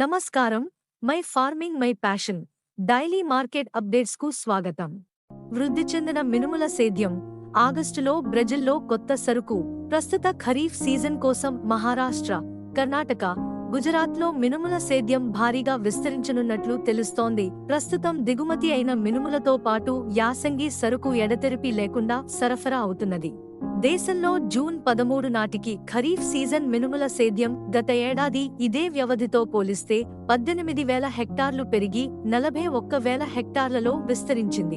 నమస్కారం. My farming my passion. Daily market అప్డేట్స్కు స్వాగతం. వృద్ధి చెందిన మినుముల సేద్యం. ఆగస్టులో బ్రెజిల్లో కొత్త సరుకు. ప్రస్తుత ఖరీఫ్ సీజన్ కోసం మహారాష్ట్ర కర్ణాటక. గుజరాత్లో మినుముల సేద్యం భారీగా విస్తరించనున్నట్లు తెలుస్తోంది. ప్రస్తుతం దిగుమతి అయిన మినుములతో పాటు యాసంగి సరుకు ఎడతెరిపి లేకుండా సరఫరా అవుతున్నది. దేశంలో జూన్ పదమూడు నాటికి ఖరీఫ్ సీజన్ మినుముల సేద్యం గత ఏడాది ఇదే వ్యవధితో పోలిస్తే పద్దెనిమిది వేల హెక్టార్లు పెరిగి నలభై ఒక్క వేల హెక్టార్లలో విస్తరించింది.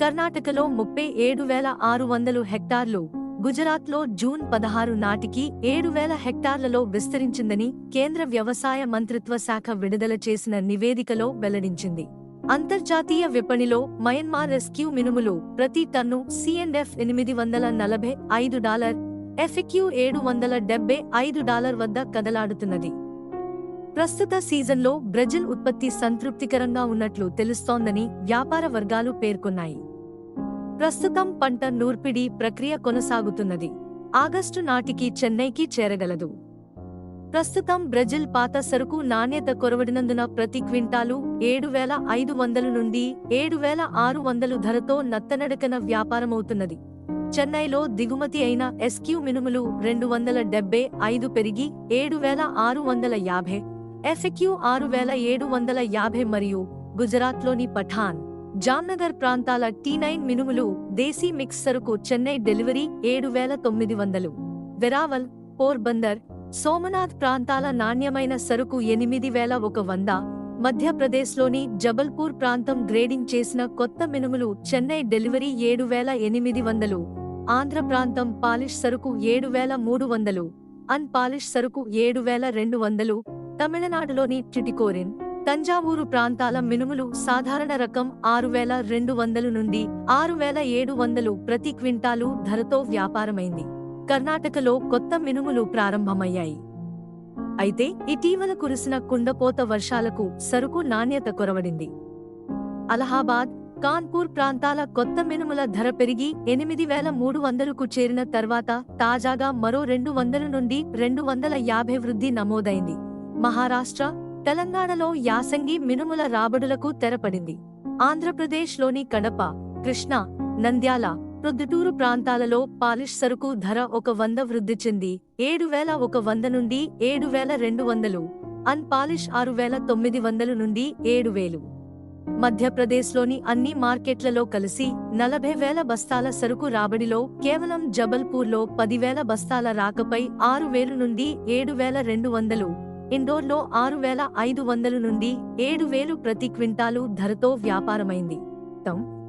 కర్ణాటకలో ముప్పై ఏడు వేల ఆరు వందలు హెక్టార్లు గుజరాత్లో జూన్ పదహారు నాటికి ఏడు వేల హెక్టార్లలో విస్తరించిందని కేంద్ర వ్యవసాయ మంత్రిత్వ శాఖ విడుదల చేసిన నివేదికలో వెల్లడించింది. అంతర్జాతీయ విపణిలో మయన్మార్ రెస్క్యూ మినుములు ప్రతి టన్ను సిఎన్ఎఫ్ ఎనిమిది వందల నలభై ఐదు డాలర్ ఎఫ్క్యూ ఏడు వందల డెబ్బై ఐదు డాలర్ వద్ద కదలాడుతున్నది. ప్రస్తుత సీజన్లో బ్రెజిల్ ఉత్పత్తి సంతృప్తికరంగా ఉన్నట్లు తెలుస్తోందని వ్యాపార వర్గాలు పేర్కొన్నాయి. ప్రస్తుతం పంట నూర్పిడి ప్రక్రియ కొనసాగుతున్నది. ఆగస్టు నాటికి చెన్నైకి చేరగలదు. ప్రస్తుతం బ్రెజిల్ పాత సరుకు నాణ్యత కొరవడినందున ప్రతి క్వింటాలు ఏడు వేల ఐదు వందలు నుండి ఏడు వేల ఆరు వందలు ధరతో నత్తనడకన వ్యాపారమవుతున్నది. చెన్నైలో దిగుమతి అయిన ఎస్క్యూ మినుములు రెండు వందల డెబ్బై ఐదు పెరిగి ఏడు వేల ఆరు వందల యాభై ఎఫ్క్యూ ఆరు వేల ఏడు వందల యాభై మరియు గుజరాత్లోని పఠాన్ జామ్నగర్ ప్రాంతాల టీ నైన్ మినుములు దేశీ మిక్స్ సరుకు చెన్నై డెలివరీ ఏడు వేల తొమ్మిది వందలు వెరావల్ పోర్బందర్ సోమనాథ్ ప్రాంతాల నాణ్యమైన సరుకు ఎనిమిది వేల ఒక వంద. మధ్యప్రదేశ్లోని జబల్పూర్ ప్రాంతం గ్రేడింగ్ చేసిన కొత్త మినుములు చెన్నై డెలివరీ ఏడు వేల ఎనిమిది వందలు. ఆంధ్ర ప్రాంతం పాలిష్ సరుకు ఏడు వేల మూడు వందలు. అన్ పాలిష్ సరుకు ఏడు వేల రెండు వందలు. తమిళనాడులోని చిటికోరిన్ తంజావూరు ప్రాంతాల మినుములు సాధారణ రకం ఆరు వేల రెండు వందలు నుండి ఆరు వేల ఏడు వందలు ప్రతి క్వింటాలు ధరతో వ్యాపారమైంది. కర్ణాటకలో కొత్త మినుములు ప్రారంభమయ్యాయి. అయితే ఇటీవల కురిసిన కుండపోత వర్షాలకు సరుకు నాణ్యత కొరవడింది. అలహాబాద్ కాన్పూర్ ప్రాంతాల కొత్త మినుముల ధర పెరిగి ఎనిమిది వేల మూడు వందలకు చేరిన తర్వాత తాజాగా మరో రెండు వందల నుండి రెండు వందల యాభై వృద్ధి నమోదైంది. మహారాష్ట్ర తెలంగాణలో యాసంగి మినుముల రాబడులకు తెరపడింది. ఆంధ్రప్రదేశ్లోని కడప కృష్ణా నంద్యాల ప్రొద్దుటూరు ప్రాంతాలలో పాలిష్ సరుకు ధర ఒక వంద వృద్ధి చెంది ఏడు వేల ఒక వంద నుండి ఏడు వేల రెండు వందలు. అన్ పాలిష్ ఆరు వేల తొమ్మిది వందలు నుండి ఏడు వేలు. మధ్యప్రదేశ్లోని అన్ని మార్కెట్లలో కలిసి నలభై వేల బస్తాల సరుకు రాబడిలో కేవలం జబల్పూర్లో పదివేల బస్తాల రాకపై ఆరు వేలు నుండి ఏడు వేల రెండు వందలు. ఇండోర్లో ఆరు వేల ఐదు వందలు నుండి ఏడు వేలు ప్రతి క్వింటాలు ధరతో వ్యాపారమైంది.